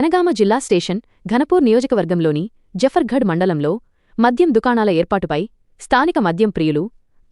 జనగామ జిల్లా స్టేషన్ ఘనపూర్ నియోజకవర్గంలోని జఫర్ఘడ్ మండలంలో మద్యం దుకాణాల ఏర్పాటుపై స్థానిక మద్యం ప్రియులు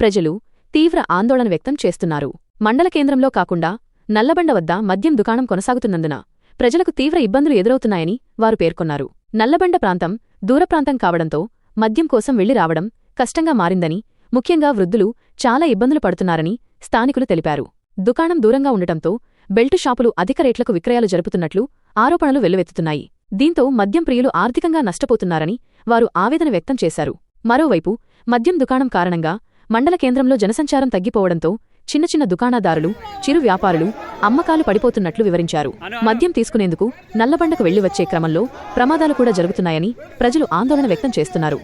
ప్రజలు తీవ్ర ఆందోళన వ్యక్తం చేస్తున్నారు. మండల కేంద్రంలో కాకుండా నల్లబండ వద్ద మద్యం దుకాణం కొనసాగుతున్నందున ప్రజలకు తీవ్ర ఇబ్బందులు ఎదురవుతున్నాయని వారు పేర్కొన్నారు. నల్లబండ ప్రాంతం దూరప్రాంతం కావడంతో మద్యం కోసం వెళ్ళి రావడం కష్టంగా మారిందని ముఖ్యంగా వృద్ధులు చాలా ఇబ్బందులు పడుతున్నారని స్థానికులు తెలిపారు. దుకాణం దూరంగా ఉండటంతో బెల్టు షాపులు అధిక రేట్లకు విక్రయాలు జరుపుతున్నట్లు ఆరోపణలు వెల్లువెత్తుతున్నాయి. దీంతో మద్యం ప్రియులు ఆర్థికంగా నష్టపోతున్నారని వారు ఆవేదన వ్యక్తం చేశారు. మరోవైపు మద్యం దుకాణం కారణంగా మండల కేంద్రంలో జనసంచారం తగ్గిపోవడంతో చిన్న చిన్న దుకాణదారులు చిరు వ్యాపారులు అమ్మకాలు పడిపోతున్నట్లు వివరించారు. మద్యం తీసుకునేందుకు నల్లబండకు వెళ్ళి వచ్చే క్రమంలో ప్రమాదాలు కూడా జరుగుతున్నాయని ప్రజలు ఆందోళన వ్యక్తం చేస్తున్నారు.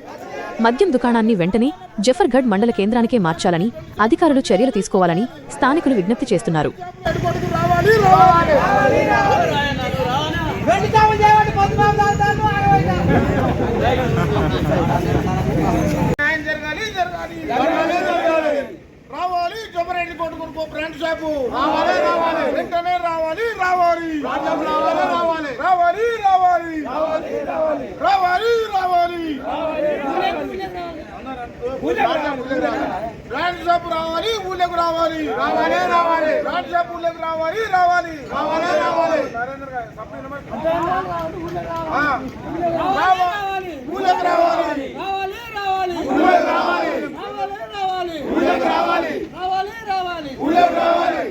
మద్యం దుకాణాన్ని వెంటనే జఫర్గఢ్ మండల కేంద్రానికే మార్చాలని అధికారులు చర్యలు తీసుకోవాలని స్థానికులు విజ్ఞప్తి చేస్తున్నారు. న్యాయం జరగాలి జరగాలి. జరగాలి. రావాలి జబరెడ్డి కొట్టుకునుకో బ్రాండ్ రావాలి రావాలి. వెంటనే రావాలి రావాలి. రావాలి. రావాలి రావాలి. రావాలి రావాలి. బ్రాండ్ షాప్ రావాలి ఊళ్ళకు రావాలి. రావాలి రావాలి. బ్రాండ్ షాప్ ఊళ్ళకు రావాలి రావాలి. రావాలి రావాలి. నరేంద్ర గారు భూలోకి రావాలి. రావాలి రావాలి. భూలోకి రావాలి. రావాలి రావాలి. రావాలి. రావాలి రావాలి.